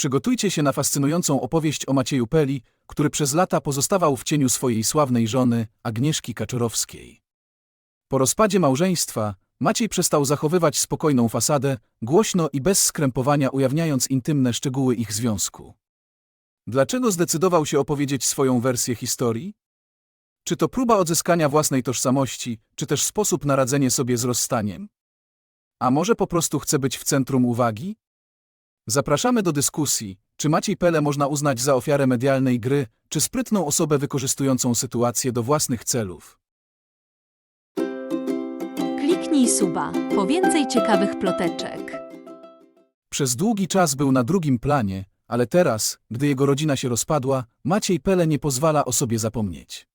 Przygotujcie się na fascynującą opowieść o Macieju Peli, który przez lata pozostawał w cieniu swojej sławnej żony, Agnieszki Kaczorowskiej. Po rozpadzie małżeństwa, Maciej przestał zachowywać spokojną fasadę, głośno i bez skrępowania ujawniając intymne szczegóły ich związku. Dlaczego zdecydował się opowiedzieć swoją wersję historii? Czy to próba odzyskania własnej tożsamości, czy też sposób na radzenie sobie z rozstaniem? A może po prostu chce być w centrum uwagi? Zapraszamy do dyskusji, czy Maciej Pele można uznać za ofiarę medialnej gry, czy sprytną osobę wykorzystującą sytuację do własnych celów. Kliknij suba po więcej ciekawych ploteczek. Przez długi czas był na drugim planie, ale teraz, gdy jego rodzina się rozpadła, Maciej Pele nie pozwala o sobie zapomnieć.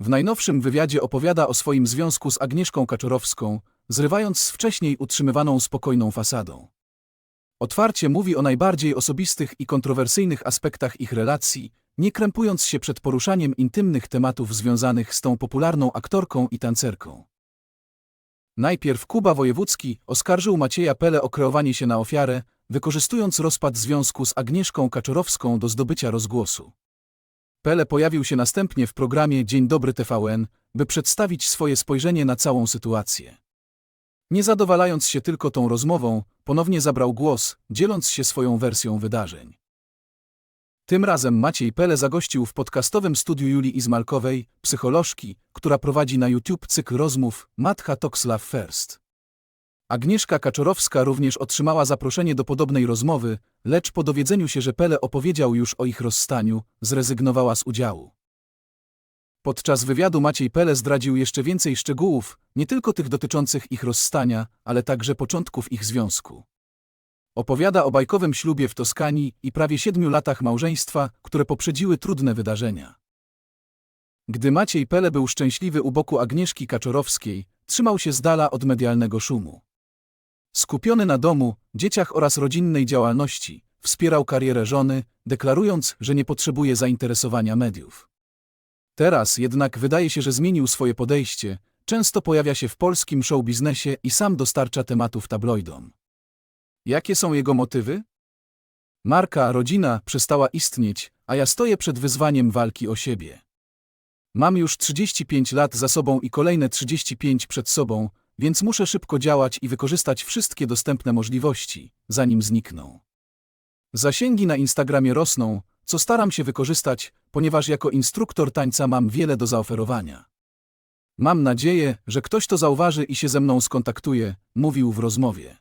W najnowszym wywiadzie opowiada o swoim związku z Agnieszką Kaczorowską, zrywając z wcześniej utrzymywaną spokojną fasadą. Otwarcie mówi o najbardziej osobistych i kontrowersyjnych aspektach ich relacji, nie krępując się przed poruszaniem intymnych tematów związanych z tą popularną aktorką i tancerką. Najpierw Kuba Wojewódzki oskarżył Macieja Pele o kreowanie się na ofiarę, wykorzystując rozpad związku z Agnieszką Kaczorowską do zdobycia rozgłosu. Pele pojawił się następnie w programie Dzień Dobry TVN, by przedstawić swoje spojrzenie na całą sytuację. Nie zadowalając się tylko tą rozmową, ponownie zabrał głos, dzieląc się swoją wersją wydarzeń. Tym razem Maciej Pele zagościł w podcastowym studiu Julii Izmalkowej, psycholożki, która prowadzi na YouTube cykl rozmów Matcha Talks Love First. Agnieszka Kaczorowska również otrzymała zaproszenie do podobnej rozmowy, lecz po dowiedzeniu się, że Pele opowiedział już o ich rozstaniu, zrezygnowała z udziału. Podczas wywiadu Maciej Pele zdradził jeszcze więcej szczegółów, nie tylko tych dotyczących ich rozstania, ale także początków ich związku. Opowiada o bajkowym ślubie w Toskanii i prawie siedmiu latach małżeństwa, które poprzedziły trudne wydarzenia. Gdy Maciej Pele był szczęśliwy u boku Agnieszki Kaczorowskiej, trzymał się z dala od medialnego szumu. Skupiony na domu, dzieciach oraz rodzinnej działalności, wspierał karierę żony, deklarując, że nie potrzebuje zainteresowania mediów. Teraz jednak wydaje się, że zmienił swoje podejście, często pojawia się w polskim showbiznesie i sam dostarcza tematów tabloidom. Jakie są jego motywy? Marka, rodzina przestała istnieć, a ja stoję przed wyzwaniem walki o siebie. Mam już 35 lat za sobą i kolejne 35 przed sobą, więc muszę szybko działać i wykorzystać wszystkie dostępne możliwości, zanim znikną. Zasięgi na Instagramie rosną, co staram się wykorzystać, ponieważ jako instruktor tańca mam wiele do zaoferowania. Mam nadzieję, że ktoś to zauważy i się ze mną skontaktuje, mówił w rozmowie.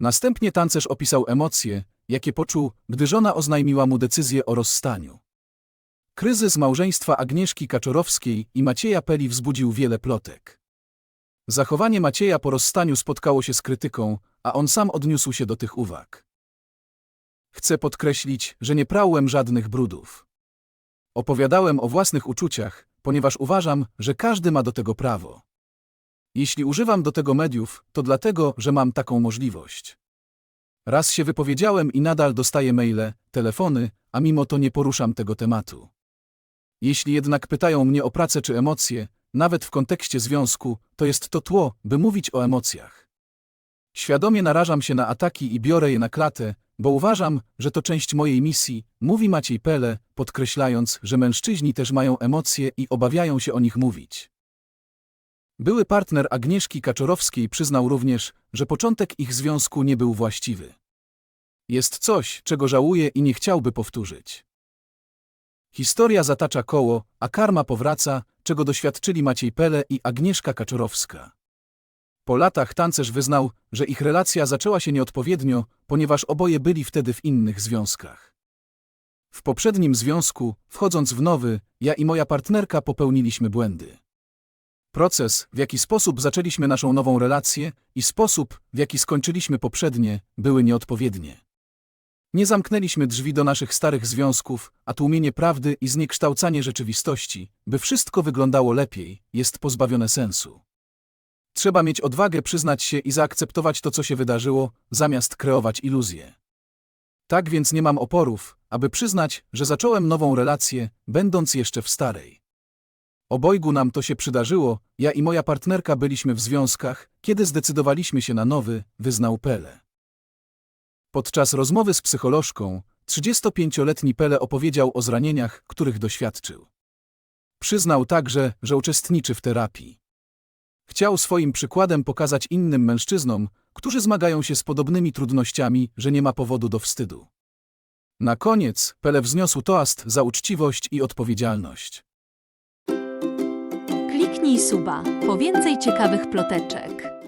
Następnie tancerz opisał emocje, jakie poczuł, gdy żona oznajmiła mu decyzję o rozstaniu. Kryzys małżeństwa Agnieszki Kaczorowskiej i Macieja Peli wzbudził wiele plotek. Zachowanie Macieja po rozstaniu spotkało się z krytyką, a on sam odniósł się do tych uwag. Chcę podkreślić, że nie prałem żadnych brudów. Opowiadałem o własnych uczuciach, ponieważ uważam, że każdy ma do tego prawo. Jeśli używam do tego mediów, to dlatego, że mam taką możliwość. Raz się wypowiedziałem i nadal dostaję maile, telefony, a mimo to nie poruszam tego tematu. Jeśli jednak pytają mnie o pracę czy emocje, nawet w kontekście związku, to jest to tło, by mówić o emocjach. Świadomie narażam się na ataki i biorę je na klatę, bo uważam, że to część mojej misji, mówi Maciej Pele, podkreślając, że mężczyźni też mają emocje i obawiają się o nich mówić. Były partner Agnieszki Kaczorowskiej przyznał również, że początek ich związku nie był właściwy. Jest coś, czego żałuje i nie chciałby powtórzyć. Historia zatacza koło, a karma powraca, czego doświadczyli Maciej Pele i Agnieszka Kaczorowska. Po latach tancerz wyznał, że ich relacja zaczęła się nieodpowiednio, ponieważ oboje byli wtedy w innych związkach. W poprzednim związku, wchodząc w nowy, ja i moja partnerka popełniliśmy błędy. Proces, w jaki sposób zaczęliśmy naszą nową relację i sposób, w jaki skończyliśmy poprzednie, były nieodpowiednie. Nie zamknęliśmy drzwi do naszych starych związków, a tłumienie prawdy i zniekształcanie rzeczywistości, by wszystko wyglądało lepiej, jest pozbawione sensu. Trzeba mieć odwagę przyznać się i zaakceptować to, co się wydarzyło, zamiast kreować iluzje. Tak więc nie mam oporów, aby przyznać, że zacząłem nową relację, będąc jeszcze w starej. Obojgu nam to się przydarzyło, ja i moja partnerka byliśmy w związkach, kiedy zdecydowaliśmy się na nowy, wyznał Pele. Podczas rozmowy z psycholożką, 35-letni Pele opowiedział o zranieniach, których doświadczył. Przyznał także, że uczestniczy w terapii. Chciał swoim przykładem pokazać innym mężczyznom, którzy zmagają się z podobnymi trudnościami, że nie ma powodu do wstydu. Na koniec Pele wzniosł toast za uczciwość i odpowiedzialność. Kliknij suba po więcej ciekawych ploteczek.